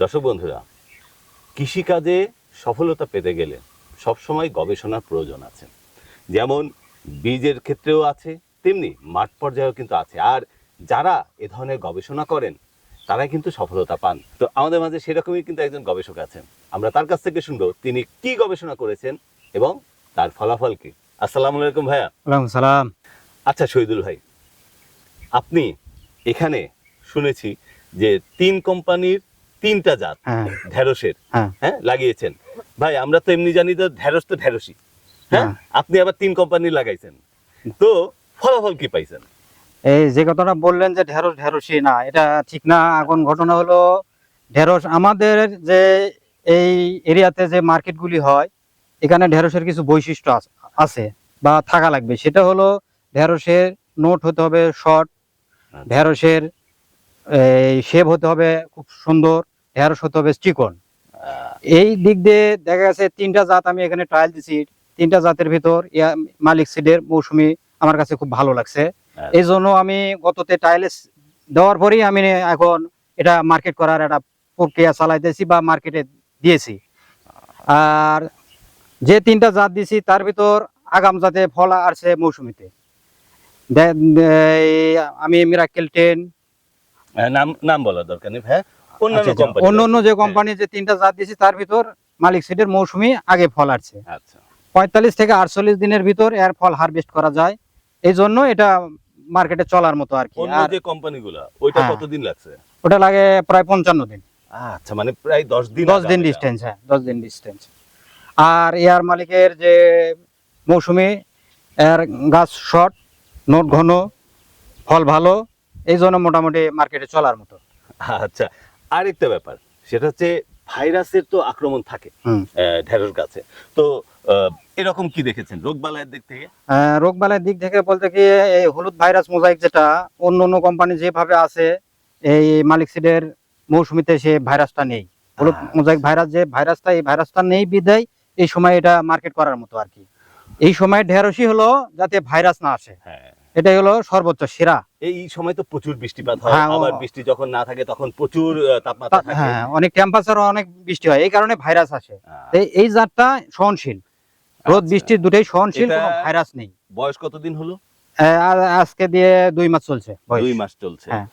দর্শক বন্ধুরা কৃষিকাজে সফলতা পেতে গেলে সবসময় গবেষণার প্রয়োজন আছে। যেমন বীজের ক্ষেত্রেও আছে তেমনি মাঠ পর্যায়েও কিন্তু আছে। আর যারা এ ধরনের গবেষণা করেন তারাই কিন্তু সফলতা পান। তো আমাদের মাঝে সেরকমই কিন্তু একজন গবেষক আছেন। আমরা তার কাছ থেকে শুনব তিনি কি গবেষণা করেছেন এবং তার ফলাফল কি। আসসালামু আলাইকুম ভাইয়া। সালাম। আচ্ছা শহীদুল ভাই আপনি এখানে শুনেছি যে তিন কোম্পানির তিনটা জাত হ্যাঁ। ঢেঁড়সের হ্যাঁ। হ্যাঁ লাগিয়েছেন। ভাই আমরা তো এমনি জানি তো ঢেঁড়স তো ঢেঁড়সই। হ্যাঁ হ্যাঁ। আপনি আবার তিন কোম্পানি লাগাইছেন। তো ফলাফল কি পাইছেন? এই যে কথাটা বললেন যে ঢেঁড়স ঢেঁড়সই না এটা ঠিক না। এখন ঘটনা হলো ঢেঁড়স আমাদের যে এই এরিয়াতে যে মার্কেটগুলি হয় এখানে ঢেঁড়সের কিছু বৈশিষ্ট্য আছে বা থাকা লাগবে। সেটা হলো ঢেঁড়সের নোট হতে হবে শর্ট। ঢেঁড়সের এই শেপ হতে হবে খুব সুন্দর ঢেঁড়স হতে হবে চিকন। এই দিক দিয়ে দেখা গেছে তিনটা জাত আমি এখানে ট্রায়াল দিছি। তিনটা জাতের ভিতর ইয়া- মালিক সিডের মৌসুমি আমার কাছে খুব ভালো লাগছে। আচ্ছা। এই জন্য আমি গততে টাইলেস দেওয়ার পরেই আমি এখন এটা মার্কেট করার একটা প্রক্রিয়া চালাইতেছি বা মার্কেটে দিয়েছি। আর যে তিনটা জাত দিছি তার ভিতর আগাম জাতে ফল আসছে মৌসুমিতে। আমি মিরাকেল টেন হ্যাঁ, নাম নাম বলার দরকার নেই হ্যাঁ অন্য অন্য যে কোম্পানি যে তিনটা জাত দিছি তার ভিতর মালিক সিডের মৌসুমি আগে ফল আসছে। আচ্ছা। পঁয়তাল্লিশ থেকে আটচল্লিশ দিনের ভিতর এর ফল হারভেস্ট করা যায়। এই জন্য এটা মার্কেটে চলার মতো আর কি। আর যে কোম্পানিগুলো ওইটা হ্যাঁ। কতদিন লাগছে? ওটা লাগে প্রায় পঞ্চান্ন দিন। আচ্ছা মানে প্রায় দশ দিন দশ দিন ডিস্টেন্স হ্যাঁ দশ দিন ডিস্টেন্স আর এয়ার মালিকের যে মৌসুমি এর গাছ শর্ট নোট ঘন ফল ভালো এই জন্য মোটামুটি মার্কেটে চলার মতো। আচ্ছা আরেকটা ব্যাপার সেটা হচ্ছে ভাইরাসের তো আক্রমণ থাকে ঢেঁড়স গাছে। তো এরকম কি দেখেছেন রোগ বালাইয়ের দিক থেকে? আহ, রোগবালাইয়ের দিক থেকে বলতে কি এই হলুদ ভাইরাস মোজাইক যেটা অন্য অন্য কোম্পানি যেভাবে আছে এই মালিক সিডের মৌসুমিতে সে ভাইরাসটা নেই। হলুদ আচ্ছা। মোজাইক ভাইরাস যে ভাইরাসটা এই ভাইরাসটা নেই বিদায় এই সময় এটা মার্কেট করার মতো আর কি। এই সময় ঢেঁড়সই হলো যাতে ভাইরাস না আসে। হ্যাঁ। এটাই হলো সর্বোচ্চ সেরা। এই সময় তো প্রচুর বৃষ্টিপাত হয় হ্যাঁ, আবার বৃষ্টি যখন না থাকে তখন প্রচুর তাপমাত্রা থাকে। হ্যাঁ অনেক টেম্পারেচার অনেক বৃষ্টি হয় এই কারণে ভাইরাস আসে। এই- জাতটা সহনশীল। রোদ আচ্ছা। বৃষ্টি দুটোই সহনশীল কোনো ভাইরাস নেই। বয়স কতদিন হলো? আজকে দিয়ে দুই মাস চলছে দুই মাস চলছে। হ্যাঁ।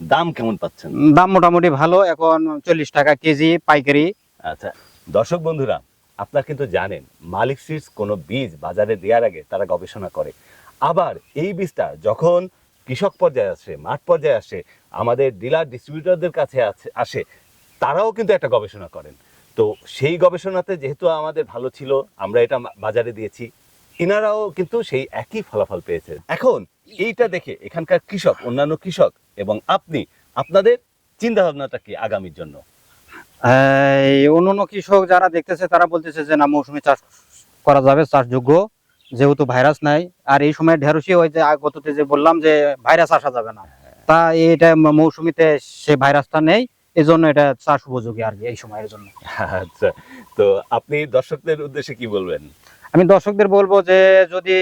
দাম কেমন পাচ্ছেন? দাম মোটামুটি ভালো এখন চল্লিশ টাকা কেজি পাইকারি। আচ্ছা দর্শক বন্ধুরা আপনারা কিন্তু জানেন মালিক সিডস কোনো বীজ বাজারে দেওয়ার আগে তারা গবেষণা করে। আবার এই বীজটা যখন কৃষক পর্যায়ে আসে, মাঠ পর্যায়ে আসে, আমাদের ডিলার ডিস্ট্রিবিউটরদের কাছে আছে- আসে, তারাও কিন্তু একটা গবেষণা করেন। তো সেই গবেষণাতে যেহেতু আমাদের ভালো ছিল, আমরা এটা বাজারে দিয়েছি এনারাও কিন্তু সেই একই ফলাফল পেয়েছে এখন এইটা দেখে এখানকার কৃষক, অন্যান্য কৃষক এবং আপনি, আপনাদের চিন্তা ভাবনাটা কি আগামীর জন্য? অন্যান্য কৃষক যারা দেখতেছে, তারা বলতেছে যে না, মৌসুমী চাষ করা যাবে, চাষযোগ্য। যেহেতু ভাইরাস নাই আর এই সময় ঢেঁড়সই ওই যে গততে যে বললাম যে ভাইরাস আসা যাবে না। তা এটা মৌসুমীতে সে ভাইরাসটা নেই এই জন্য এটা চাষ উপযোগী আর কি এই সময়ের জন্য। আচ্ছা তো আপনি দর্শকদের উদ্দেশ্যে কি বলবেন? আমি দর্শকদের বলব যে যদি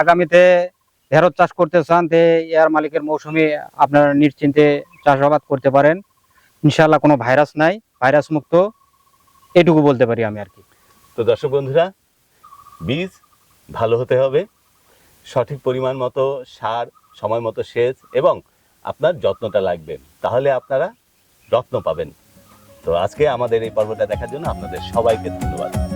আগামীতে ঢেঁড়স চাষ করতে চান তে এয়ার মালিকের মৌসুমী আপনারা নিশ্চিন্তে চাষাবাদ করতে পারেন। ইনশাল্লাহ কোনো ভাইরাস নাই ভাইরাস মুক্ত এটুকু বলতে পারি আমি আর কি। তো দর্শক বন্ধুরা বীজ ভালো হতে হবে। সঠিক পরিমাণ মতো সার, সময় মতো সেচ এবং আপনার যত্নটা লাগবে। তাহলে আপনারা রত্ন পাবেন। তো আজকে আমাদের এই পর্বটা দেখার জন্য আপনাদের সবাইকে ধন্যবাদ।